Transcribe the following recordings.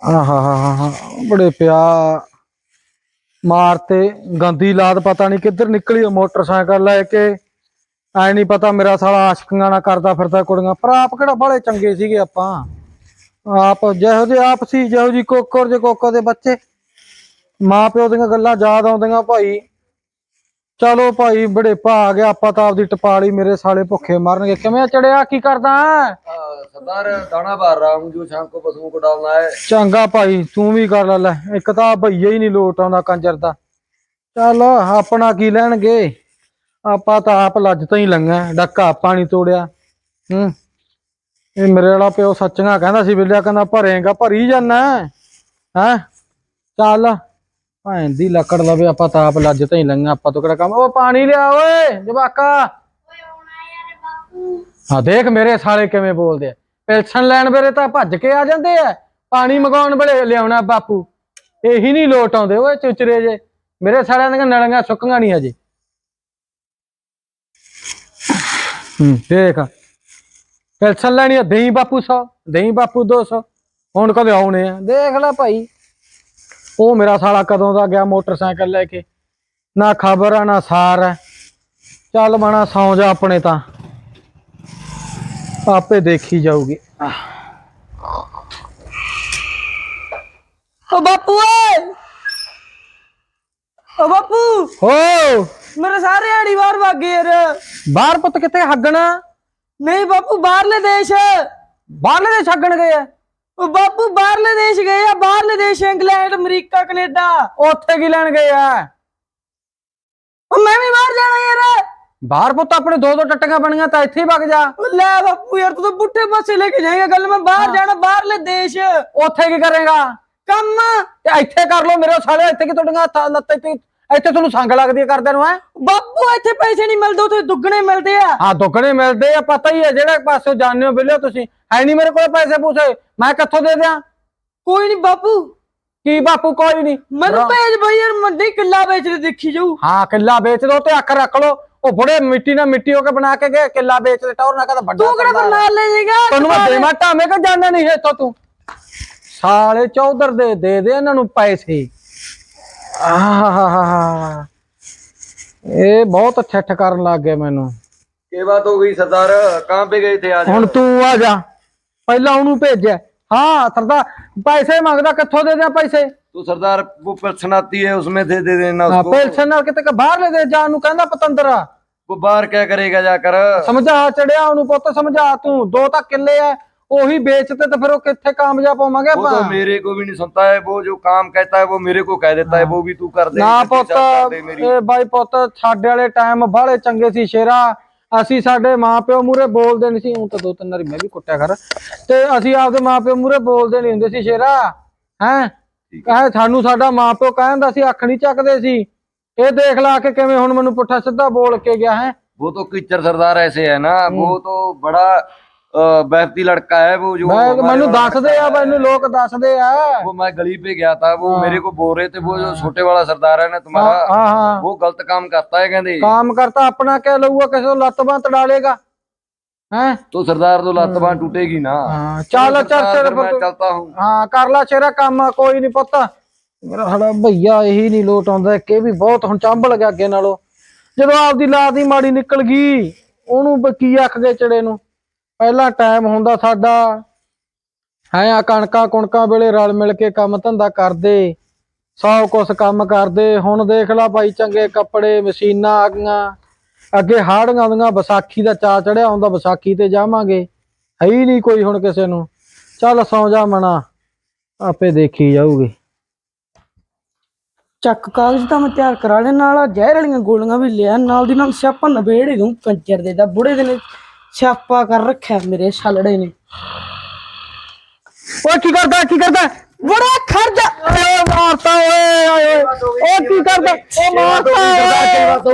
ਆਹਾ ਬੜੇ ਪਿਆ। ਮਾਰ ਤੇ ਗੰਦੀ ਲਾਦ ਪਤਾ ਨਹੀਂ ਕਿੱਧਰ ਨਿਕਲੀ ਉਹ ਮੋਟਰਸਾਈਕਲ ਲੈ ਕੇ। ਐ ਨਹੀਂ ਪਤਾ ਮੇਰਾ ਸਾਲਾ ਆਸ਼ਕੀਆਂ ਨਾ ਕਰਦਾ ਫਿਰਦਾ ਕੁੜੀਆਂ। ਪਰ ਆਪ ਕਿਹੜਾ ਬਾਲੇ ਚੰਗੇ ਸੀਗੇ ਆਪਾਂ। ਆਪ ਜਿਹੋ ਜਿਹੇ ਆਪ ਸੀ, ਜਿਹੋ ਜੀ ਕੋਕਰ ਜੇ ਕੋਕੋ ਦੇ ਬੱਚੇ। ਮਾਂ ਪਿਓ ਦੀਆਂ ਗੱਲਾਂ ਯਾਦ ਆਉਂਦੀਆਂ ਭਾਈ। ਚਲੋ ਭਾਈ, ਬੜੇ ਭਾ ਗਿਆ ਆਪਾਂ ਤਾਂ ਆਪਦੀ ਟਪਾਲੀ ਮੇਰੇ ਸਾਲੇ ਭੁੱਖੇ ਮਰਨਗੇ। ਕਿਵੇਂ ਚੜਿਆ? ਕੀ ਕਰਦਾ? सरदार दाना भर रहा हूँ जो शाम को पशुओं को डालना है ਚੰਗਾ ਭਾਈ ਤੂੰ ਵੀ ਕਰ ਲੈ ਲੈ ਇੱਕ ਤਾਂ ਭਈਆ ਹੀ ਨਹੀਂ ਲੋਟ ਆਉਂਦਾ ਕੰਜਰ ਦਾ ਚੱਲ ਆਪਣਾ ਕੀ ਲੈਣਗੇ ਆਪਾਂ ਤਾਂ ਆਪ ਲੱਜ ਤੋਂ ਹੀ ਲੰਗਾ ਡੱਕਾ ਪਾਣੀ ਤੋੜਿਆ ਹੂੰ ਇਹ ਮੇਰੇ ਵਾਲਾ ਪਿਓ ਸੱਚੀਆਂ ਕਹਿੰਦਾ ਸੀ ਬਿੱਲਿਆ ਕਹਿੰਦਾ ਭਰੇਗਾ ਭਰੀ ਜਾਣਾ ਹੈ ਚੱਲ ਭੈਣ ਦੀ ਲੱਕੜ ਲਵੇ ਆਪਾਂ ਤਾਂ ਆਪ ਲੱਜ ਤੋਂ ਹੀ ਲੰਗਾ ਆਪਾਂ ਤੋਂ ਕਿਹੜਾ ਕੰਮ ਉਹ ਪਾਣੀ ਲਿਆ ਓਏ ਜਵਾਕਾ ਹਾਂ ਦੇਖ ਮੇਰੇ ਸਾਲੇ ਕਿਵੇਂ ਬੋਲਦੇ ਆ ਪੈਨਸ਼ਨ ਲੈਣ ਵੇਲੇ ਤਾਂ ਭੱਜ ਕੇ ਆ ਜਾਂਦੇ ਆ। ਪਾਣੀ ਮਗਾਉਣ ਵੇਲੇ ਲਿਆਉਣਾ ਬਾਪੂ। ਇਹੀ ਨਹੀਂ ਲੋਟ ਆਉਂਦੇ ਓਏ ਚੁਚਰੇ ਜੇ। ਮੇਰੇ ਸਾਰਿਆਂ ਦੀਆਂ ਨਲੀਆਂ ਸੁੱਕੀਆਂ ਨਹੀਂ ਹਜੇ। ਹੂੰ, ਦੇਖ। ਪੈਨਸ਼ਨ ਲੈਣੀ ਆ ਦੇਈ ਬਾਪੂ 100 ਦੇਈ ਬਾਪੂ 200 ਹੁਣ ਕਦੇ ਆਉਣੇ ਆ। ਦੇਖ ਲੈ ਭਾਈ। ਉਹ ਮੇਰਾ ਸਾਲਾ ਕਦੋਂ ਦਾ ਗਿਆ ਮੋਟਰਸਾਈਕਲ ਲੈ ਕੇ। ਨਾ ਖਬਰ ਆ, ਨਾ ਸਾਰ ਆ। ਚੱਲ ਬਣਾ ਸੌਂ ਜਾ ਆਪਣੇ ਤਾਂ। ਆਪੇ ਦੇਖੀ ਜਾਊਗੀ। ਓ ਬਾਪੂ ਓਏ! ਓ ਬਾਪੂ! ਹੋ! ਮੇਰੇ ਸਾਰੇ ਆੜੀ ਬਾਹਰ ਗਏ ਯਾਰ। ਬਾਹਰ ਪੁੱਤ ਕਿੱਥੇ ਹੱਗਣਾ? ਨਹੀਂ ਬਾਪੂ ਬਾਹਰਲੇ ਦੇਸ਼। ਬਾਹਰਲੇ ਦੇ ਛੱਗਣ ਗਏ ਆ? ਓ ਬਾਪੂ ਬਾਹਰਲੇ ਦੇਸ਼ ਗਏ ਆ ਬਾਹਰਲੇ ਦੇਸ਼ ਇੰਗਲੈਂਡ ਅਮਰੀਕਾ ਕੈਨੇਡਾ। ਉੱਥੇ ਕੀ ਲੈਣ ਗਏ ਆ? ਓ ਮੈਂ ਵੀ ਬਾਹਰ ਜਾਣਾ ਯਾਰ। ਬਾਹਰ ਪੁੱਤ ਆਪਣੇ ਦੋ ਦੋ ਟੱਟੀਆਂ ਬਣੀਆਂ ਤਾਂ ਇੱਥੇ ਹੀ ਵਗ ਜਾ। ਲੈ ਬਾਪੂ ਯਾਰ ਤੂੰ ਤਾਂ ਪੁੱਠੇ ਪਾਸੇ ਲੈ ਕੇ ਜਾਏਗਾ ਗੱਲ ਮੈਂ ਬਾਹਰ ਜਾਣਾ ਬਾਹਰਲੇ ਦੇਸ਼। ਉੱਥੇ ਕੀ ਕਰੇਗਾ? ਕੰਮ। ਤੇ ਇੱਥੇ ਕਰ ਲੋ ਮੇਰੇ ਸਾਲੇ ਇੱਥੇ ਕੀ ਤੁਹਾਡੀਆਂ ਹੱਥਾਂ ਲੱਤਾਂ ਇੱਥੇ ਇੱਥੇ ਤੁਹਾਨੂੰ ਸੰਗ ਲੱਗਦੀ ਹੈ ਕਰਦੇ ਨੂੰ ਹੈ? ਬਾਪੂ ਇੱਥੇ ਪੈਸੇ ਨਹੀਂ ਮਿਲਦੇ ਉੱਥੇ ਦੁੱਗਣੇ ਮਿਲਦੇ ਆ। ਹਾਂ ਦੁੱਗਣੇ ਮਿਲਦੇ ਆ ਪਤਾ ਹੀ ਹੈ ਜਿਹੜੇ ਪਾਸੇ ਜਾਂਦੇ ਹੋ ਬਿੱਲਿਓ ਤੁਸੀਂ। ਹੈ ਨਹੀਂ ਮੇਰੇ ਕੋਲ ਪੈਸੇ ਪੂਸੇ ਮੈਂ ਕਿੱਥੋਂ ਦੇ ਦਿਆਂ? ਕੋਈ ਨਹੀਂ ਬਾਪੂ। ਕੀ ਬਾਪੂ ਕੋਈ ਨਹੀਂ। ਮੈਨੂੰ ਭੇਜ ਬਈ ਯਾਰ ਮੰਡੀ ਕਿੱਲਾ ਵੇਚਦੇ ਦੇਖੀ ਜਾਊ। ਹਾਂ ਕਿੱਲਾ ਵੇਚ ਦੋ ਤੇ ਅੱਖ ਰੱਖ ਲੋ ਉਹ ਬੜੇ ਮਿੱਟੀ ਨਾਲ ਮਿੱਟੀ ਹੋ ਕੇ ਬਣਾ ਕੇ ਗਏ ਕਿੱਲਾ ਵੇਚਦੇ ਟੌਰ ਨਾ ਕਹਦਾ ਵੱਡਾ ਤੂੰ ਕਿਹੜਾ ਬਣਾ ਲੈ ਜੇਗਾ ਤੈਨੂੰ ਮੈਂ ਦੇਵਾਂ ਢਾਵੇਂ ਕਿ ਜਾਣਾ ਨਹੀਂ ਇੱਥੋਂ ਤੂੰ? ਸਾਲੇ ਚੌਧਰ ਦੇ ਦੇ ਦੇ ਇਹਨਾਂ ਨੂੰ ਪੈਸੇ। ਆਹ ਇਹ ਬਹੁਤ ਠੱਠ ਕਰਨ ਲੱਗ ਗਿਆ ਮੈਨੂੰ। ਕੀ ਬਾਤ ਹੋ ਗਈ ਸਰਦਾਰ? ਕਾਂ ਪੇ ਗਏ ਥੇ ਆਜ ਹੁਣ ਤੂੰ ਆ ਜਾ। ਪਹਿਲਾਂ ਉਹਨੂੰ ਭੇਜਿਆ। ਹਾਂ ਸਰਦਾਰ ਪੈਸੇ ਮੰਗਦਾ ਕਿੱਥੋਂ ਦੇ ਦਿਆਂ ਪੈਸੇ? तो सरदार वो पेंशन आती है उसमें दे दे देना ਹਾਂ उसको ਪੈਨਸ਼ਨ ਨਾਲ ਕਿਤੇ ਬਾਹਰਲੇ ਦੇ ਜਾਣ ਨੂੰ ਕਹਿੰਦਾ ਪਤੰਦਰ ਆ वो बाहर क्या करेगा जाकर ਸਮਝਾ ਚੜਿਆ ਉਹਨੂੰ ਪੁੱਤ ਸਮਝਾ ਤੂੰ ਦੋ ਤਾਂ ਕਿੱਲੇ ਆ ਉਹੀ ਵੇਚਤੇ ਤੇ ਫਿਰ ਉਹ ਕਿੱਥੇ ਕਾਮਯਾਬ ਹੋਵਾਂਗੇ वो तो ਆਪਾਂ मेरे को भी नहीं सुनता है वो जो काम कहता है वो मेरे को कह देता है वो भी तू कर दे ਨਾ मेरे ਪੁੱਤ साथ कर दे मेरी ਇਹ ਬਾਈ ਪੁੱਤ ਸਾਡੇ ਵਾਲੇ ਟਾਈਮ ਬਾਹਲੇ ਚੰਗੇ ਸੀ ਸ਼ੇਰਾ ਅਸੀਂ ਸਾਡੇ ਮਾਪਿਓ ਮੂਰੇ ਬੋਲਦੇ ਨਹੀਂ ਸੀ ਹੁਣ ਤਾਂ ਦੋ ਤਿੰਨ ਵਾਰੀ ਮੈਂ ਵੀ ਕੁੱਟਿਆ ਕਰ ਤੇ ਅਸੀਂ ਆਪਦੇ ਮਾਪਿਓ ਮੂਰੇ ਬੋਲਦੇ ਨਹੀਂ ਹੁੰਦੇ ਸੀ ਸ਼ੇਰਾ ਹੈ ਕਹੇ ਸਾਨੂੰ ਸਾਡਾ ਮਾਪਿਓ ਕਹਿੰਦਾ ਸੀ ਅੱਖ ਨਹੀਂ ਚੱਕਦੇ ਸੀ ਇਹ ਦੇਖ ਲਾ ਕੇ ਕਿਵੇਂ ਹੁਣ ਮੈਨੂੰ ਪੁੱਠਾ ਸਿੱਧਾ ਬੋਲ ਕੇ ਗਿਆ ਹੈ वो तो किच्चर सरदार ऐसे है ना वो तो बड़ा बहती लड़का है वो जो ਮੈਂ हमारे ਮੈਨੂੰ वाला ਦੱਸਦੇ ਆ लड़का है। ਮੈਨੂੰ ਲੋਕ ਦੱਸਦੇ ਆ वो मैं गली पे गया था वो हाँ। मेरे को बोल रहे थे वो जो छोटे वाला सरदार है ना ਹਾਂ तुम्हारा ਹਾਂ ਹਾਂ वो गलत काम करता है कहते ਕੰਮ ਕਰਤਾ ਆਪਣਾ ਕਹਿ ਲਊਗਾ ਕਿਸੇ ਤੋਂ ਲੱਤ ਬਾਂਹ ਤੜਾ ਲੇਗਾ ਹੈ? ਤੋ ਸਰਦਾਰ ਤੋਂ ਲੱਤ ਬਾਹ ਟੁੱਟੇਗੀ ਨਾ। ਹਾਂ ਚੱਲ ਚਰਚੇ ਮੈਂ ਦਾ ਚਲਤਾ ਹਾਂ। ਕਰ ਲਾ ਸ਼ੇਰਾ ਕੰਮ ਕੋਈ ਨਹੀਂ ਪੁੱਤ। ਮੇਰਾ ਸਾਡਾ ਭਈਆ ਇਹੀ ਨਹੀਂ ਲੋਟ ਆਉਂਦਾ ਕਿ ਵੀ ਬਹੁਤ ਹੁਣ ਚੰਬਲ ਗਿਆ ਅੱਗੇ ਨਾਲੋਂ। ਜਦੋਂ ਆਪਦੀ ਲਾਤ ਹੀ ਮਾੜੀ ਨਿਕਲ ਗਈ ਉਹਨੂੰ ਬ- ਕੀ ਆਖ ਗਏ ਚੜੇ ਨੂੰ? ਪਹਿਲਾ ਟਾਈਮ ਹੁੰਦਾ ਸਾਡਾ। ਹੈ ਆ ਕਣਕਾਂ ਕੁਣਕਾਂ ਵੇਲੇ ਰਲ ਮਿਲ ਕੇ ਕੰਮ ਧੰਦਾ ਕਰਦੇ। ਸਭ ਕੁਛ ਕੰਮ ਕਰਦੇ। ਹੁਣ ਦੇਖ ਲਾ ਭਾਈ ਚੰਗੇ ਕੱਪੜੇ ਮਸ਼ੀਨਾਂ ਆ ਗਈਆਂ। ਅੱਗੇ ਹਾੜੀਆਂ ਆਉਂਦੀਆਂ ਵਿਸਾਖੀ ਦਾ ਚਾ ਚੜਿਆ ਹੁੰਦਾ ਵਿਸਾਖੀ ਤੇ ਜਾਵਾਂਗੇ। ਹੈ ਹੀ ਨਹੀਂ ਕੋਈ ਹੁਣ ਕਿਸੇ ਨੂੰ। ਚੱਲ ਸੌ ਜਾ ਮਣਾ ਆਪੇ ਦੇਖੀ ਜਾਊਗੀ। ਚੱਕ ਕਾਗਜ਼ ਤਾਂ ਮੈਂ ਤਿਆਰ ਕਰਾ ਲੈ ਨਾਲ ਆਹ ਜ਼ਹਿਰ ਵਾਲੀਆਂ ਗੋਲੀਆਂ ਵੀ ਲਿਆ ਨਾਲ ਦੀ ਨਾਲ ਸਿਆਪਾ ਨਵੇੜ ਹੀ ਦੂੰ ਕੰਜਰ ਦੇ ਦਾ ਬੁੜੇ ਦੇ ਨੇ। ਸਿਆਪਾ ਕਰ ਰੱਖਿਆ ਮੇਰੇ ਛਲੜੇ ਨੇ। ਓਏ ਕੀ ਕਰਦਾ ਕੀ ਕਰਦਾ? ਬੜਾ ਖਰਚ ਓਏ ਮਾਰਤਾ ਓਏ ਓਏ ਉਹ ਕੀ ਕਰਦਾ ਉਹ ਮਾਰਤਾ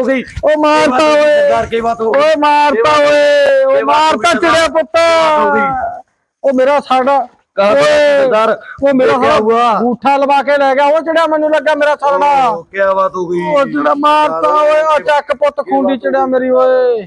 ਓਏ ਹੋ ਮਾਰਤਾ ਓਏ ਡਰ ਮਾਰਤਾ ਓਏ ਓਏ ਮਾਰਤਾ ਚੜਿਆ ਪੁੱਤ ਉਹ ਮੇਰਾ ਸਾਡਾ ਸਰਦਾਰ ਉਹ ਮੇਰਾ ਹਾਂ ਬੂਠਾ ਲਵਾ ਕੇ ਲੈ ਗਿਆ ਉਹ ਜਿਹੜਾ ਮੈਨੂੰ ਲੱਗਾ ਮੇਰਾ ਸਰਣਾ ਕੀ ਬਾਤ ਹੋ ਗਈ ਉਹ ਜਿਹੜਾ ਮਾਰਤਾ ਓਏ ਚੱਕ ਪੁੱਤ ਖੁੰਡੀ ਚੜਿਆ ਮੇਰੀ ਓਏ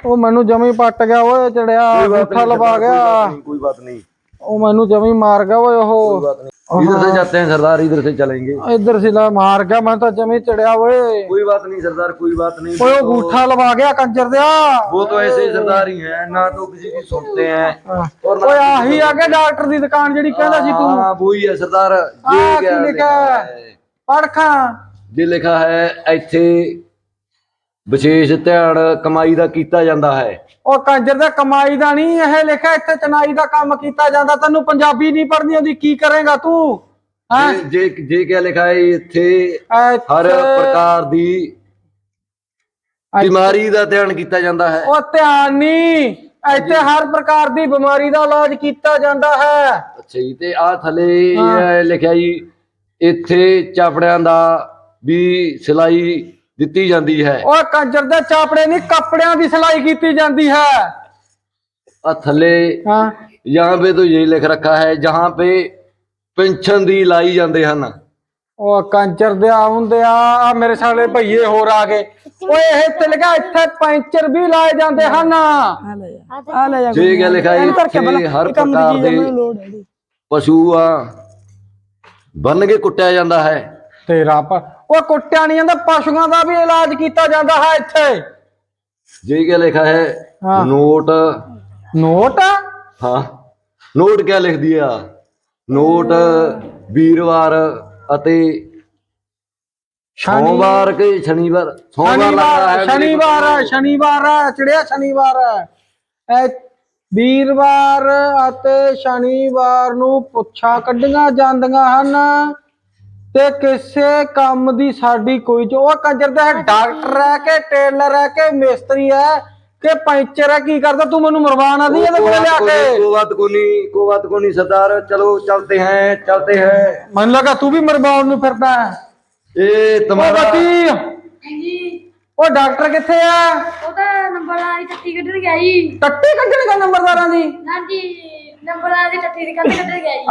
ਉਹ ਮੈਨੂੰ ਜਮੀ ਪੱਟ ਗਿਆ ਓਏ ਚੜਿਆ कोई बात ਗੁੱਠਾ नहीं, ਲਵਾ सरदार, ਗਿਆ कोई बात नहीं, कोई बात नहीं ਉਹ ਮੈਨੂੰ ਜਮੀ ਮਾਰ ਗਿਆ ਓਏ कोई ਉਹ बात नहीं इधर से जाते हैं सरदार इधर से चलेंगे ਇੱਧਰ ਸੀ ਲੈ ਮਾਰ ਗਿਆ ਮੈਂ ਤਾਂ ਜਮੀ ਚੜਿਆ ਓਏ कोई बात नहीं सरदार कोई बात नहीं ਓਏ ਉਹ ਗੁੱਠਾ ਲਵਾ ਗਿਆ ਕੰਜਰ ਦਿਆ वो तो ऐसे ही सरदार ही हैं ना तो किसी की सुनते हैं और ना ਓਏ ਆਹੀ ਆ ਕੇ ਡਾਕਟਰ ਦੀ ਦੁਕਾਨ ਜਿਹੜੀ ਕਹਿੰਦਾ ਸੀ ਤੂੰ हाँ वही है सरदार ਆ ये ਕੀ क्या ਲਿਖਿਆ लिखा ਹੈ? है ਪੜ੍ਹ ਖਾਂ ਜੇ ਲਿਖਾ ਹੈ ਇੱਥੇ ਵਿਸ਼ੇਸ਼ ਧਿਆਨ ਕਮਾਈ ਦਾ ਕੀਤਾ ਜਾਂਦਾ ਹੈ। ਉਹ ਕੰਜਰ ਦਾ ਕਮਾਈ ਦਾ ਨਹੀਂ ਇਹ ਲਿਖਿਆ ਇੱਥੇ ਚਨਾਈ ਦਾ ਕੰਮ ਕੀਤਾ ਜਾਂਦਾ। ਤੈਨੂੰ ਪੰਜਾਬੀ ਨਹੀਂ ਪੜ੍ਹਨੀ ਆਉਂਦੀ ਕੀ ਕਰੇਗਾ ਤੂੰ? ਹੈਂ? ਜੇ ਜੇ ਜੇ ਕਿਆ ਹੈ ਇੱਥੇ ਹਰ ਇੱਥੇ- ਪ੍ਰਕਾਰ ਦੀ ਬਿਮਾਰੀ ਦਾ ਧਿਆਨ ਕੀਤਾ ਜਾਂਦਾ ਹੈ। ਉਹ ਧਿਆਨ ਨਹੀਂ ਇੱਥੇ ਹਰ ਪ੍ਰਕਾਰ ਦੀ ਬਿਮਾਰੀ ਦਾ ਇਲਾਜ ਕੀਤਾ ਜਾਂਦਾ ਹੈ। ਅੱਛਾ ਜੀ ਤੇ ਆ ਥੱਲੇ ਇਹ ਲਿਖਿਆ ਜੀ ਇੱਥੇ ਚਾਪੜਿਆਂ ਦਾ ਵੀ ਸਿਲਾਈ ਦਿੱਤੀ ਜਾਂਦੀ ਹੈ। ਉਹ ਕੰਜਰ ਦੇ ਚਾਪੜੇ ਨਹੀਂ ਕੱਪੜਿਆਂ ਦੀ ਸਿਲਾਈ ਕੀਤੀ ਜਾਂਦੀ ਹੈ। ਆ ਥੱਲੇ ਹਾਂ। ਯਹਾਂ ਪੇ ਤੋ ਇਹ ਲਿਖ ਰੱਖਾ ਹੈ ਜਹਾਂ ਪੇ ਪੈਨਸ਼ਨ ਦੀ ਲਾਈ ਜਾਂਦੇ ਹਨ। ਉਹ ਕੰਚਰ ਦੇ ਆਉਂਦੇ ਆ ਮੇਰੇ ਸਾਲੇ ਭਈਏ ਹੋਰ ਆ ਗਏ। ਓਏ ਇਹ ਤਿਲਗਾ ਇੱਥੇ ਪੈਂਚਰ ਵੀ ਲਾਏ ਜਾਂਦੇ ਹਨ। ਆ ਲੈ ਜਾ। ਠੀਕ ਹੈ ਲਿਖਾਈ ਹਰ ਪ੍ਰਕਾਰ ਦੇ ਪਸ਼ੂ ਆ ਬੰਨ ਕੇ ਕੁੱਟਿਆ ਜਾਂਦਾ ਹੈ। ਤੇਰਾ ਪਰ ਉਹ ਕੁੱਟਿਆ ਨਹੀਂ ਜਾਂਦਾ ਪਸ਼ੂਆਂ ਦਾ ਵੀ ਇਲਾਜ ਕੀਤਾ ਜਾਂਦਾ ਹੈ ਇੱਥੇ। ਜੇ ਕਿਆ ਲਿਖਾ ਹੈ? ਹਾਂ। ਨੋਟ। ਨੋਟ? ਹਾਂ। ਨੋਟ ਕਿਆ ਲਿਖ ਦਿਆ ਨੋਟ ਵੀਰਵਾਰ ਅਤੇ ਸੋਮਵਾਰ ਕੇ ਸ਼ਨੀਵਾਰ? ਸੋਮਵਾਰ ਹੈ ਸ਼ਨੀਵਾਰ ਸ਼ਨੀਵਾਰ ਹੈ, ਸ਼ਨੀਵਾਰ ਹੈ, ਚੜਿਆ ਸ਼ਨੀਵਾਰ। ਹੈ। ਇਹ ਵੀਰਵਾਰ ਅਤੇ ਸ਼ਨੀਵਾਰ ਨੂੰ ਪੁੱਛਾਂ ਕੱਢੀਆਂ ਜਾਂਦੀਆਂ ਹਨ। ਤੇ ਕਿਸੇ ਕੰਮ ਦੀ ਸਾਡੀ ਕੋਈ ਜੋ ਉਹ ਕੰਜਰ ਦਾ ਡਾਕਟਰ ਹੈ ਕਿ ਟੇਲਰ ਹੈ ਕਿ ਮਿਸਤਰੀ ਹੈ ਕਿ ਪੈਂਚਰ ਹੈ ਕੀ ਕਰਦਾ? ਤੂੰ ਮੈਨੂੰ ਮਰਵਾਣਾ ਦੀ ਇਹਦੇ ਕੋਲ ਲਿਆ ਕੇ। ਕੋ ਬਾਤ ਕੋ ਨਹੀਂ ਕੋ ਬਾਤ ਕੋ ਨਹੀਂ ਸਰਦਾਰ ਚਲੋ ਚਲਤੇ ਹੈ ਚਲਤੇ ਹੈ। ਮੈਨੂੰ ਲੱਗਾ ਤੂੰ ਵੀ ਮਰਵਾਉਣ ਨੂੰ ਫਿਰਦਾ ਹੈ। ਇਹ ਤੁਹਾਡਾ ਬਾਕੀ ਜੀ ਉਹ ਡਾਕਟਰ ਕਿੱਥੇ ਆ? ਉਹ ਨੰਬਰ ਵਾਲੀ ਟੱਟੀ ਕੱਢਣ ਗਿਆ ਜੀ। ਟੱਟੀ ਕੱਢਣ ਗਿਆ ਨੰਬਰਦਾਰਾਂ ਦੀ? ਹਾਂਜੀ।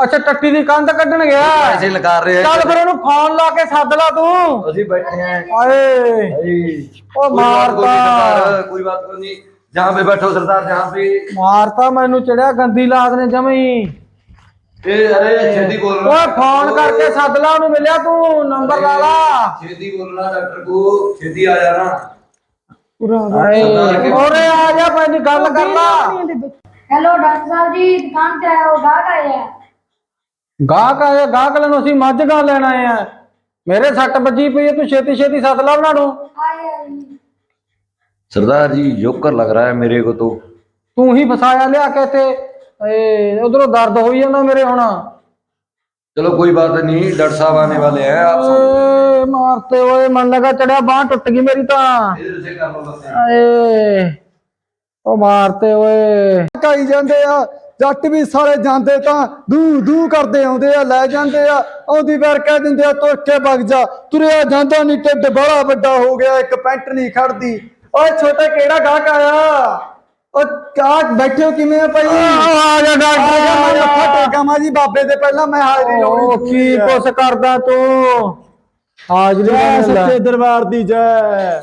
ਅੱਛਾ ਟੱਟੀ ਦੀ ਕੰਧ ਕੱਢਣ ਗਿਆ। ਐਸੇ ਲਗਾ ਰਹੇ ਚੱਲ ਫਿਰ ਉਹਨੂੰ ਫੋਨ ਲਾ ਕੇ ਸੱਦ ਲਾ ਤੂੰ। ਅਸੀਂ ਬੈਠੇ ਆਂ। ਹਾਏ। ਉਹ ਮਾਰਤਾ ਕੋਈ ਬਾਤ ਕੋਈ ਨਹੀਂ। ਜਹਾਂ ਪੇ ਬੈਠੋ ਸਰਦਾਰ ਜਹਾਂ ਪੇ। ਮਾਰਤਾ ਮੈਨੂੰ ਚੜਿਆ ਗੰਦੀ ਲਾਦ ਨੇ ਜਮਈ ਫੋਨ ਕਰਕੇ ਸੱਦ ਲਾ ਉਹਨੂੰ ਮਿਲਿਆ ਤੂੰ ਨੰਬਰ ਲਾ ਲਾ। ਛੇਤੀ ਬੋਲਣਾ ਡਾਕਟਰ ਕੋ ਛੇਤੀ ਆ ਜਾਣਾ ਉਰੇ ਆ ਜਾ। ਪੈਣੀ ਗੱਲ ਕਰ ਲਾ। ਹੈਲੋ ਡਾਕਟਰ ਸਾਹਿਬ ਜੀ ਦੁਕਾਨ ਤੇ ਆਏ ਹੋ ਗਾਹਕ ਆਏ ਆ ਗਾਹਕ ਆਏ ਗਾਹਕ ਲੈਣੋਂ ਅਸੀਂ ਮੱਝ ਗਾ ਲੈਣ ਆਏ ਆ ਮੇਰੇ ਸੱਟ ਵੱਜੀ ਪਈ ਹੈ ਤੂੰ ਛੇਤੀ ਛੇਤੀ ਸੱਦ ਲਾ ਉਹਨਾਂ ਨੂੰ ਆਏ ਆ ਜੀ सरदार जी जोकर लग रहा है मेरे को तो ਤੂੰ ਹੀ ਫਸਾਇਆ ਲਿਆ ਕੇ ਤੇ ਏ ਉਧਰੋਂ ਦਰਦ ਹੋਈ ਜਾਂਦਾ ਮੇਰੇ ਹੁਣ चलो कोई बात नहीं डॉक्टर साहब आने वाले हैं आप ਓਏ ਮਾਰਤੇ ਓਏ ਮਨ ਲਗਾ ਚੜਿਆ ਬਾਹ ਟੁੱਟ ਗਈ ਮੇਰੀ ਤਾਂ इधर से कर लो बस ਏ ਉਹ ਮਾਰਤੇ ਓਏ। ਕਾਈ ਜਾਂਦੇ ਆ ਜੱਟ ਵੀ ਸਾਰੇ ਜਾਂਦੇ ਤਾਂ ਦੂ ਦੂ ਕਰਦੇ ਆਉਂਦੇ ਆ ਲੈ ਜਾਂਦੇ ਆ ਆਉਂਦੀ ਵਾਰ ਕਹਿ ਦਿੰਦੇ ਆ ਤੁਰ ਕੇ ਵਗ ਜਾ। ਤੁਰਿਆ ਜਾਂਦਾ ਨਹੀਂ ਢਿੱਡ ਬੜਾ ਵੱਡਾ ਹੋ ਗਿਆ ਇੱਕ ਪੈਂਟ ਨਹੀਂ ਖੜਦੀ। ਓਏ ਛੋਟਾ ਕਿਹੜਾ ਗਾਹਕ ਆਇਆ? ਓ ਕਾ ਬੈਠੇ ਹੋ ਕਿਵੇਂ ਆ ਭਾਈ? ਆ ਜਾ ਡਾਕਟਰ ਮੱਥਾ ਟੇਕਾਂ ਮਾ ਜੀ ਬਾਬੇ ਦੇ ਪਹਿਲਾਂ ਮੈਂ ਹਾਜ਼ਰੀ ਲਾਉਣੀ ਉਹ ਕੀ। ਕੁਛ ਕਰਦਾ ਤੂੰ? ਹਾਜ਼ਰੀ ਜੈ ਸੱਚੇ ਦਰਬਾਰ ਦੀ ਜੈ।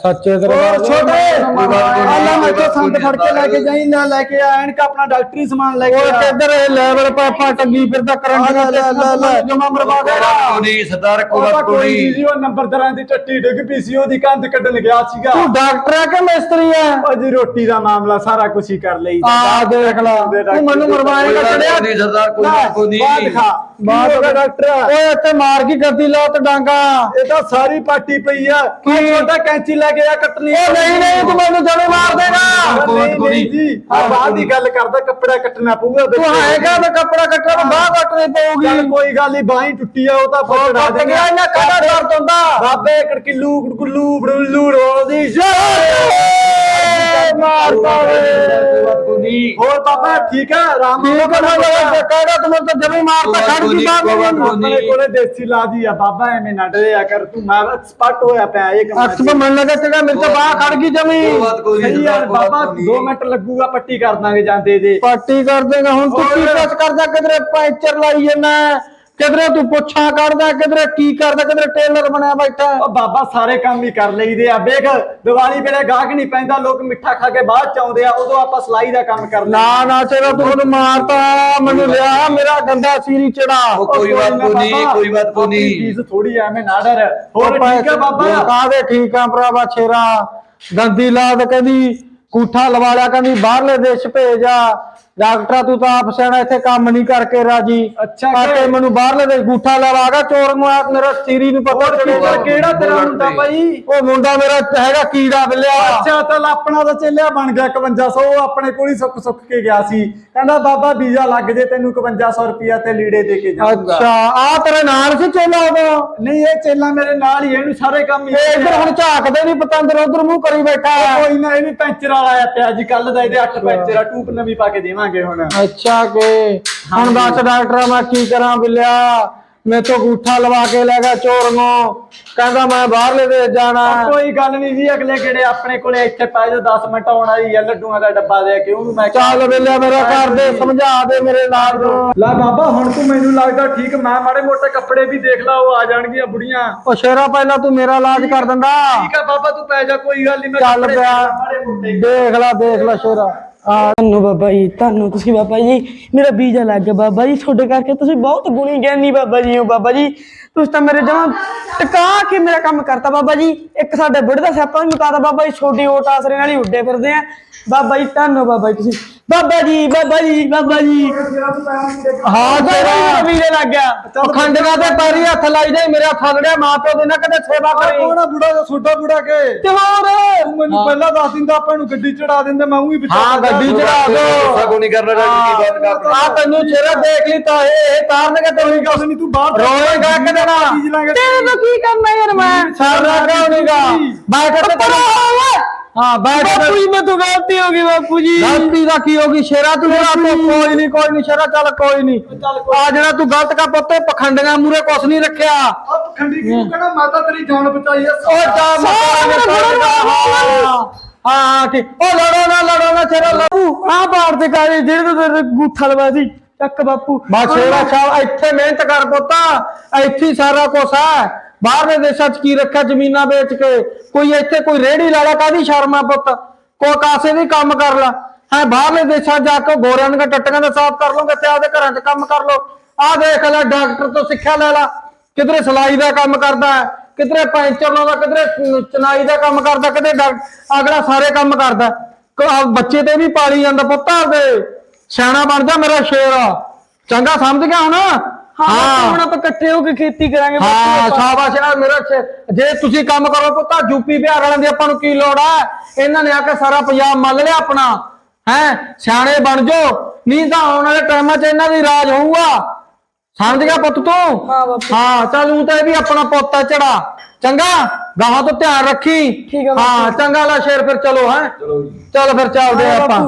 ਸੱਚੇ ਦਰਬਾਰ ਦੀ ਛੋਟੇ ਅੱਲਾ ਮੈਥੋਂ ਸੰਦ ਫੜ ਕੇ ਲੈ ਕੇ ਜਾਈ ਲੈ ਲੈ ਕੇ ਆਣ ਕਾ ਆਪਣਾ ਡਾਕਟਰੀ ਸਮਾਨ ਲੈ ਕੇ ਆ। ਕਿੱਧਰ ਇਹ ਲੈਵਲ ਪਾਪਾ ਟੰਗੀ ਫਿਰਦਾ ਕਰੰਟ ਨਾਲ ਜਮਾ ਮਰਵਾ ਦੇ। ਕੋਣੀ ਸਰਦਾਰ ਕੋਲਾ ਕੋਣੀ ਜੀ ਉਹ ਨੰਬਰਦਾਰਾਂ ਦੀ ਟੱਟੀ ਡਿੱਗ ਪੀਸੀਓ ਦੀ ਕੰਧ ਕੱਢਣ ਗਿਆ ਸੀਗਾ। ਤੂੰ ਡਾਕਟਰ ਆ ਕਿ ਮਿਸਤਰੀ ਆ? ਉਹ ਜੀ ਰੋਟੀ ਦਾ ਮਾਮਲਾ ਸਾਰਾ ਕੁਝ ਹੀ ਕਰ ਲਈ। ਆ ਦੇਖ ਲਾ। ਤੂੰ ਮੈਨੂੰ ਮਰਵਾਏਗਾ ਕੱਢਿਆ? ਨਹੀਂ ਸਰਦਾਰ ਕੋਲਾ ਕੋਣੀ ਬਾਤ ਖਾ ਬਾਤ ਡਾਕਟਰ? ਓਏ ਇੱਥੇ ਮਾਰ ਕੀ ਕਰਦੀ ਲਾ ਤੇ ਡਾਂਗਾ। ਇਹ ਤਾਂ ਸਾਰੀ ਪਾਟੀ ਪਈ ਆ। ਕੀ? ਛੋਟਾ ਕੈਂਚੀ ਲੈ ਕੇ ਆ ਕੱਟਣੀ। ਓ ਨਹੀਂ ਨਹੀਂ ਤੂੰ ਮੈਨੂੰ ਜਣੇ ਮਾਰ ਦੇਗਾ ਨਹੀਂ ਜੀ। ਆ ਬਾਅਦ ਦੀ ਗੱਲ ਕਰਦਾ ਕੱਪੜਾ ਕੱਟਣਾ ਪਊਗਾ ਤੂੰ ਆਏਗਾ ਤੇ ਕੱਪੜਾ ਕੱਟਣ ਨੂੰ ਬਾਹ ਕੱਟਣੀ ਪਊਗੀ। ਚੱਲ ਕੋਈ ਗੱਲ ਨਹੀਂ ਬਾਹੀਂ ਟੁੱਟੀ ਆ ਉਹ ਤਾਂ ਫਟੜਾ ਕੱਟ ਗਿਆ ਇਹਨਾਂ ਕਾਹਦਾ ਦਰਦ ਹੁੰਦਾ? ਬਾਬੇ ਕੜਕਿੱਲੂ ਕੁੜਕੁੱਲੂ ਬੜੁੱਲੂ ਰੋਦੀ ਮਾਰ ਪਾਵੇ। ਹੋਰ ਬਾਬਾ ਠੀਕ ਹੈ? ਰਾਮ ਠੀਕ ਹੈ ਮੈਂ ਕਹਿੰਦਾ ਤੁਮ ਤਾਂ ਜਮੀ ਮਾਰਤਾ ਖੜ ਗਈ ਬਾਤ ਨੂੰ। ਆਪਣੇ ਕੋਲੇ ਦੇਸੀ ਲਾਜੀ ਆ ਬਾਬਾ ਐਵੇਂ ਨਾ ਡਰਿਆ ਕਰ ਤੂੰ। ਮੈਂ ਐਕਸਪਰਟ ਹੋਇਆ ਪਿਆ ਇਹ ਕੰਮ ਅੱਖ ਤੋਂ ਮਨ ਲਗਾ ਤੇਰਾ ਮੇਰੇ ਤਾਂ ਬਾਹ ਖੜ ਗਈ ਜਮੀ। ਸਹੀ ਯਾਰ ਬਾਬਾ 2 ਮਿੰਟ ਲੱਗੂਗਾ ਪੱਟੀ ਕਰ ਦਾਂਗੇ ਜਾਂਦੇ ਜੇ ਪਾਰਟੀ ਕਰ ਦੇਗਾ ਹੁਣ ਤੂੰ ਕੀ ਕਰਦਾ ਕਿਧਰੇ ਪੈਂਚਰ ਲਾਈ ਜੰਨਾ ਕਿਧਰੇ ਤੂੰ ਪੁੱਛਾਂ ਕੱਢਦਾ ਕਿਧਰੇ ਕੀ ਕਰਦਾ ਕਿਧਰੇ ਟੇਲਰ ਬਣਿਆ ਬੈਠਾ। ਉਹ ਬਾਬਾ ਸਾਰੇ ਕੰਮ ਹੀ ਕਰ ਲਈਦੇ ਆ। ਵੇਖ ਦੀਵਾਲੀ ਵੇਲੇ ਗਾਹਕ ਨਹੀਂ ਪੈਂਦਾ ਲੋਕ ਮਿੱਠਾ ਖਾ ਕੇ ਬਾਅਦ ਚ ਆਉਂਦੇ ਆ ਉਦੋਂ ਆਪਾਂ ਸਲਾਈ ਦਾ ਕੰਮ ਕਰਦੇ ਨਾ ਨਾ ਤੇਰਾ ਤੂੰ ਉਹਨੂੰ ਮਾਰਤਾ ਮੈਨੂੰ ਲਿਆ ਮੇਰਾ ਗੰਦਾ ਸੀਰੀ ਚੜਾ। ਕੋਈ ਬਾਤ ਕੋ ਨਹੀਂ ਕੋਈ ਬਾਤ ਕੋ ਨਹੀਂ। ਫੀਸ ਥੋੜੀ ਐ ਮੈਂ ਨਾ ਡਰ। ਹੋਰ ਠੀਕ ਹੈ ਬਾਬਾ? ਕਾਦੇ ਠੀਕ ਆ ਭਰਾਵਾ ਛੇਰਾ? ਗੰਦੀ ਲਾਦ ਕਹਿੰਦੀ ਕੂਠਾ ਲਵਾ ਲਿਆ ਕਹਿੰਦੀ ਬਾਹਰਲੇ ਦੇਸ਼ ਭੇਜਾ ਡਾਕਟਰਾ ਤੂੰ ਤਾਂ ਆਪ ਸਿਆਣਾ ਇੱਥੇ ਕੰਮ ਨਹੀਂ ਕਰਕੇ ਰਾਜੀ। ਅੱਛਾ ਕੇ ਮੈਨੂੰ ਬਾਹਰਲੇ ਦੇਸ਼ ਗੂਠਾ ਲਵਾਗਾ ਚੋਰ ਨੂੰ ਆ ਮੇਰਾ ਸੀਰੀ ਨੂੰ ਪਤਾ ਕਿਹੜਾ ਕਿਹੜਾ ਤੇਰਾ ਮੁੰਡਾ ਭਾਈ ਉਹ ਮੁੰਡਾ ਮੇਰਾ ਹੈਗਾ ਕੀੜਾ ਬਿੱਲਿਆ। ਅੱਛਾ ਚੱਲ ਆਪਣਾ ਤਾਂ ਚੱਲਿਆ ਬਣ ਗਿਆ 5100 ਉਹ ਆਪਣੇ ਕੋਲ ਹੀ ਸੁੱਕ ਸੁੱਕ ਕੇ ਗਿਆ ਸੀ। ਕਹਿੰਦਾ ਬਾਬਾ ਵੀਜ਼ਾ ਲੱਗ ਜੇ ਤੈਨੂੰ 5100 ਰੁਪਿਆ ਤੇ ਲੀੜੇ ਦੇ ਕੇ ਜਾਊਗਾ। ਅੱਛਾ ਆ ਤੇਰੇ ਨਾਲ ਸੀ ਚੇਲਾ ਉਦੋਂ ਨਹੀਂ ਇਹ ਚੇਲਾ ਮੇਰੇ ਨਾਲ ਹੀ ਇਹਨੂੰ ਸਾਰੇ ਕੰਮ ਹੀ ਇਹ ਇੱਧਰ ਹੁਣ ਝਾਕਦੇ ਨਹੀਂ ਪਤੰਦਰ ਉਧਰ ਮੂੰਹ ਕਰੀ ਬੈਠਾ ਕੋਈ ਨਾ ਇਹ ਵੀ ਪੈਂਚਰ ਵਾਲਾ ਆ ਪਿਆ ਜੀ ਕੱਲ ਦਾ ਇਹਦੇ 8 ਪੈਂਚਰ ਆ ਟੂਪ ਨਵੀਂ ਪਾ ਕੇ ਦੇਵਾਂਗੇ ਹੁਣ। ਅੱਛਾ ਕੇ। ਹੁਣ ਦੱਸ ਡਾਕਟਰ ਮੈਂ ਕੀ ਕਰਾਂ ਬਿੱਲਿਆ? ਮੈਂ ਤੋਂ ਗੂਠਾ ਲਵਾ ਕੇ ਲੈ ਗਿਆ ਚੋਰ ਨੂੰ। ਕਹਿੰਦਾ ਮੈਂ ਬਾਹਰਲੇ ਦੇਸ਼ ਜਾਣਾ। ਕੋਈ ਗੱਲ ਨਹੀਂ ਜੀ ਅਗਲੇ ਕਿਹੜੇ ਆਪਣੇ ਕੋਲੇ ਇੱਥੇ ਪੈ ਜਾ 10 ਮਿੰਟ ਆਉਣ ਵਾਲੀ ਆ ਲੱਡੂਆਂ ਦਾ ਡੱਬਾ ਦੇ ਕੇ ਉਹਨੂੰ ਮੈਂ ਚੱਲ ਬਿੱਲਿਆ ਮੇਰਾ ਕਰ ਦੇ ਸਮਝਾ ਦੇ ਮੇਰੇ ਨਾਲ। ਨੂੰ ਲੈ ਬਾਬਾ ਹੁਣ ਤੂੰ ਮੈਨੂੰ ਲੱਗਦਾ ਠੀਕ ਮੈਂ ਮਾੜੇ ਮੋਟੇ ਕੱਪੜੇ ਵੀ ਦੇਖ ਲਾ ਉਹ ਆ ਜਾਣਗੀਆਂ ਬੁੜੀਆਂ। ਉਹ ਸ਼ੇਰਾ ਪਹਿਲਾਂ ਤੂੰ ਮੇਰਾ ਇਲਾਜ ਕਰ ਦਿੰਦਾ। ਠੀਕ ਆ ਬਾਬਾ ਤੂੰ ਪੈ ਜਾ ਕੋਈ ਗੱਲ ਨਹੀਂ ਮੈਂ ਚੱਲ ਕੱਪੜੇ ਪਿਆ। ਦੇਖ ਲੈ ਦੇਖ ਲੈ ਸ਼ੇਰਾ। ਆ, ਧੰਨੋ ਬਾਬਾ ਜੀ, ਧੰਨੋ ਤੁਸੀਂ ਬਾਬਾ ਜੀ। ਮੇਰਾ ਵੀਜ਼ਾ ਲੱਗ ਗਿਆ ਬਾਬਾ ਜੀ, ਤੁਹਾਡੇ ਕਰਕੇ ਤੁਸੀਂ ਬਹੁਤ ਗੁਣੀ ਗਿਆਨੀ ਬਾਬਾ ਜੀ ਹੋ ਬਾਬਾ ਜੀ। ਤੁਸੀਂ ਤਾਂ ਮੇਰੇ ਜਮਾਂ ਟਿਕਾ ਕੇ ਮੇਰਾ ਕੰਮ ਕਰਤਾ ਬਾਬਾ ਜੀ। ਇੱਕ ਸਾਡੇ ਬੁੱਢੇ ਦਾ ਸਿਆਪਾ ਵੀ ਮੁਕਾਤਾ ਬਾਬਾ ਜੀ, ਛੋਟੀ ਓਟ ਆਸਰੇ ਨਾਲ ਹੀ ਉੱਡੇ ਫਿਰਦੇ ਆ। ਬਾਬਾ ਜੀ, ਧੰਨੋ ਬਾਬਾ ਜੀ ਤੁਸੀਂ। ਬਾਬਾ ਜੀ ਬਾਬਾ ਜੀ ਬਾਬਾ ਜੀ। ਹਾਂ ਸ਼ੇਰਾ ਵੀਜ਼ਾ ਲੱਗ ਗਿਆ। ਖੰਡਗਾ ਤੇ ਪੈਰੀ ਹੱਥ ਲਾਈ ਦੇ ਮੇਰਾ ਥੱਲੜਿਆ ਮਾਂ ਪਿਓ ਦੀ ਨਾ ਕਦੇ ਸੇਵਾ ਕਰੀ। ਕੋਣਾ ਬੁੜਾ ਦਾ ਛੋਟਾ ਬੁੜਾ ਕੇ? ਤੇ ਹੋਰ ਤੂੰ ਮੈਨੂੰ ਪਹਿਲਾਂ ਦੱਸ ਦਿੰਦਾ ਆਪਾਂ ਨੂੰ ਗੱਡੀ ਚੜਾ ਦਿੰਦੇ ਮੈਂ ਉਹੀ ਹਾਂ ਗੱਡੀ ਚੜਾ ਦੋ। ਕੋ ਨਹੀਂ ਕਰਨਾ ਰਾਜੀ ਕੀ ਬਾਤ ਕਰ। ਆ ਤੈਨੂੰ ਚਿਹਰਾ ਦੇਖ ਲਈ ਤਾਂ ਇਹ ਇਹ ਤਾਰਨ ਕੇ ਕੋਈ ਗੱਲ ਨਹੀਂ ਤੂੰ ਬਾਹਰ ਰੋਏਗਾ ਕਿ ਦੇਣਾ? ਤੇਰੇ ਤੋਂ ਕੀ ਕਰਨਾ ਯਾਰ ਮੈਂ? ਸਾਰਾ ਕਿਉਂ ਨਹੀਂਗਾ ਬੈਠ ਤੇ ਹਾਂ ਬੈਠ ਬਾਪੂ ਜੀ ਮੈਂ ਤੋਂ ਗਲਤੀ ਹੋ ਗਈ ਬਾਪੂ ਜੀ। ਗਲਤੀ ਦਾ ਕੀ ਹੋਗੀ ਸ਼ੇਰਾ ਤੂੰ ਜਿਹੜਾ ਤੂੰ ਕੋਈ ਨਹੀਂ ਕੋਈ ਨਹੀਂ ਸ਼ੇਰਾ ਚੱਲ ਕੋਈ ਨਹੀਂ ਆ ਜਿਹੜਾ ਤੂੰ ਗਲਤ ਕਾ ਪੁੱਤੇ ਪਖੰਡੀਆਂ ਮੂਰੇ ਕੁਛ ਨਹੀਂ ਰੱਖਿਆ। ਆਹ ਖੰਡੀ ਕਿਉਂ ਕਹਣਾ? ਮਾਤਾ ਤੇਰੀ ਜਾਨ ਬਚਾਈ ਐ ਉਹ ਜਾ ਹਾਂ ਹਾਂ ਠੀਕ। ਉਹ ਲੜੋ ਨਾ ਲੜੋ ਨਾ ਸ਼ੇਰਾ ਲੜੂ। ਆ ਬਾੜ ਤੇ ਕਾਲੇ ਜਿਹੜੇ ਤੋਂ ਤੇਰੇ ਗੁੱਠਾ ਲਵਾ ਸੀ। ਚੱਕ ਬਾਪੂ। ਬਾ ਸ਼ੇਰਾ ਸਾਹਿਬ ਇੱਥੇ ਮਿਹਨਤ ਕਰ ਪੁੱਤਾ। ਇੱਥੇ ਹੀ ਸਾਰਾ ਕੁਛ ਹੈ ਬਾਹਰਲੇ ਦੇਸ਼ਾਂ 'ਚ ਕੀ ਰੱਖਿਆ? ਜ਼ਮੀਨਾਂ ਵੇਚ ਕੇ। ਕੋਈ ਇੱਥੇ ਕੋਈ ਰੇੜੀ ਲਾ ਲਾ ਕਾਦੀ ਸ਼ਰਮਾ ਪੁੱਤ? ਕੋਈ ਕਾਸੇ ਵੀ ਕੰਮ ਕਰ ਲਾ। ਹੈ, ਬਾਹਰਲੇ ਦੇਸ਼ਾਂ 'ਚ ਜਾ ਕੇ ਗੋਰਿਆਂ ਦੀਆਂ ਟੱਟੀਆਂ ਦਾ ਸਾਫ਼ ਕਰ ਲਓਗੇ ਤੇ ਆਪਦੇ ਘਰਾਂ 'ਚ ਕੰਮ ਕਰ ਲਓ। ਆਹ ਦੇਖ ਲੈ, ਡਾਕਟਰ ਤੋਂ ਸਿੱਖਿਆ ਲੈ ਲਾ। ਕਿਧਰੇ ਸਲਾਈ ਦਾ ਕੰਮ ਕਰਦਾ ਹੈ, ਕਿਧਰੇ ਪੈਂਚਰ ਲਾਉਂਦਾ ਕਿਧਰੇ ਚਨਾਈ ਦਾ ਕੰਮ ਕਰਦਾ ਕਿਤੇ ਅਗਲਾ ਸਾਰੇ ਕੰਮ ਕਰਦਾ ਬੱਚੇ ਤੇ ਵੀ ਪਾਲੀ ਜਾਂਦਾ ਪੁੱਤ ਆਪਦੇ। ਸਿਆਣਾ ਬਣ ਜਾ ਮੇਰਾ ਸ਼ੇਰ। ਚੰਗਾ ਸਮਝ ਗਿਆ ਹੁਣ? ਹਾਂ ਹੁਣ ਆਪਾਂ ਇਕੱਠੇ ਹੋ ਕੇ ਖੇਤੀ ਕਰਾਂਗੇ ਹਾਂ। ਸ਼ਾਬਾਸ਼ ਆ ਮੇਰਾ ਜੇ ਤੁਸੀਂ ਕੰਮ ਕਰੋ ਪੁੱਤਾ ਯੂਪੀ ਬਿਹਾਰ ਵਾਲਿਆਂ ਦੀ ਆਪਾਂ ਨੂੰ ਕੀ ਲੋੜ ਆ? ਇਹਨਾਂ ਨੇ ਆ ਕੇ ਸਾਰਾ ਪੰਜਾਬ ਮੱਲ ਲਿਆ ਆਪਣਾ। ਹੈ? ਸਿਆਣੇ ਬਣ ਜਾਓ ਨਹੀਂ ਤਾਂ ਆਉਣ ਵਾਲੇ ਟਾਈਮਾਂ 'ਚ ਇਹਨਾਂ ਦੀ ਰਾਜ ਹੋਊਗਾ। ਸਮਝ ਗਿਆ ਪੁੱਤ ਤੂੰ? ਹਾਂ ਬਾਪੂ। ਹਾਂ ਚੱਲ ਊਂ ਤਾਂ ਇਹ ਵੀ ਆਪਣਾ ਪੋਤਾ ਚੜਾ। ਚੰਗਾ? ਗਾਹਾਂ ਤੋਂ ਧਿਆਨ ਰੱਖੀ। ਠੀਕ ਆ ਬਾਪੂ। ਹਾਂ ਚੰਗਾ ਲਾ ਸ਼ੇਰ ਫਿਰ ਚਲੋ ਹੈ? ਚਲੋ ਜੀ। ਚੱਲ ਫਿਰ ਚੱਲਦੇ ਹਾਂ ਆਪਾਂ।